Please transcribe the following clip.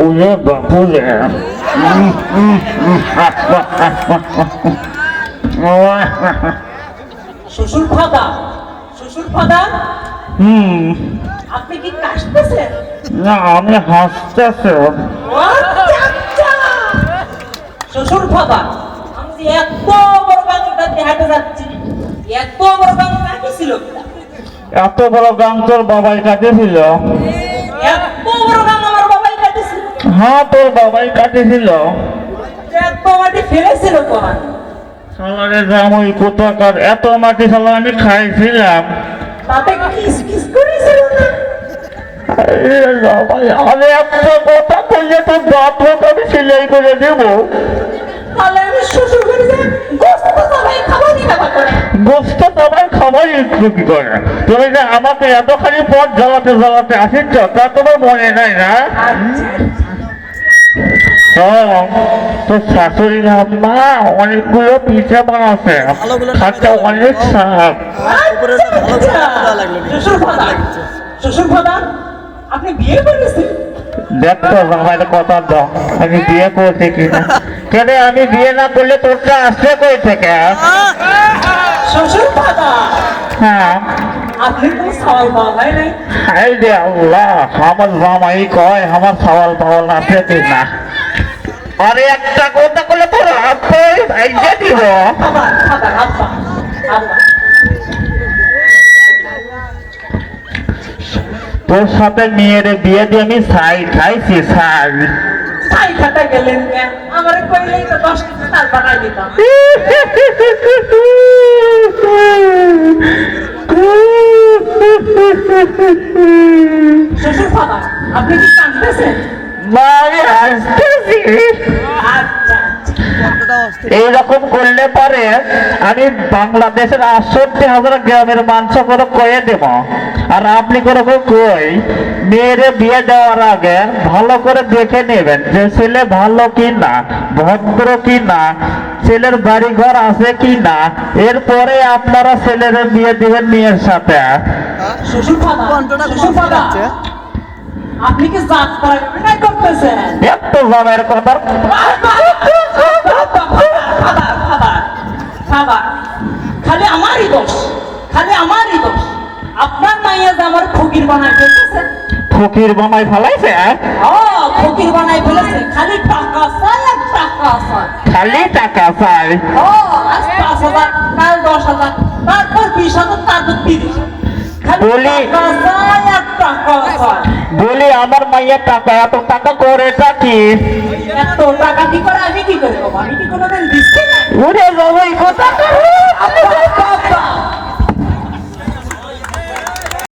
ওরে বাপুরে শ্বশুর ফাদা শ্বশুর ফাদা? হুম আপনি কি কাশতেছেন? না আমি হাসতেছি। আচ্ছা, আচ্ছা। শ্বশুর ফাদা আমি এত বড় বাংলাটা দেখাতে যাচ্ছি এত বড় বাংলা কি ছিল? এত বড় গান তোর বাবাই কাটেছিল এত হ্যাঁ তোর বাবাই কাটেছিল। এত মাটি ফেলেছিল সালারে দাম ওই কোথাকার? এত মাটি সালা আমি খাইছিলাম। আমি একটা কথা করলে তোর বাপ আমি সেলাই করে দেবো। গোস্ত খাবারই কি করে? তুমি যে আমাকে এতখানি পথ জ্বালাতে জ্বালাতে আসিচ্ছ তা তোমার মনে নাই না? আচ্ছা। হ্যাঁ, তোর শাশুড়ির আম্মা অনেকগুলো পিঠা বানাচ্ছে। অনেক সাপ আপনি বিয়ে করেছেন? দেখতো আমার কথা দাও আমি বিয়ে করছি কিনা। কেন আমি বিয়ে না করলে তোরটা আসছে কই থেকে? শ্বশুর হ্যাঁ। আল্লাহ আমার মামাই কয় আমার সওয়াল পাওয়াল আছে কিনা? আরে একটা কথা করলে তোর ভাইজা দিব। আব্বা আব্বা তোর সাথে মেয়ের বিয়ে দিয়ে আমি ছাই খাইছি ছাই। সাই খাটা গেলেন কেন? আমার কইলেই তো দশ কেজি চাল বানাই দিতাম। শ্বশুর আপনি কি কাঁদতেছেন? এইরকম করলে পরে আমি বাংলাদেশের আটষট্টি হাজার গ্রামের মাংস করে কয়ে দেব। আর আপনি করে কই মেয়েরে বিয়ে দেওয়ার আগে ভালো করে দেখে নেবেন যে ছেলে ভালো কি না ভদ্র কি না ছেলের বাড়ি ঘর আছে কি না এরপরে আপনারা ছেলের বিয়ে দিবেন মেয়ের সাথে। আপনি কি জাত করা এত জামের কথা খালি আমারই দোষ খালি আমারই দোষ আপনার মাইয়া যে আমার ফকির বানাই ফেলতেছে ফকির ফেলাইছে ও ফকির ফেলেছে। খালি টাকা চাই আর টাকা চাই। খালি টাকা চাই? ও আজ পাঁচ হাজার কাল দশ হাজার তারপর বিশ হাজার তারপর তিরিশ খালি টাকা চাই বলি আমার মাইয়ের টাকা এত টাকা করে কি এত টাকা কি করে? আমি কি করব আমি কি কোনোদিন দিচ্ছি না? উড়ে এই কথা করে।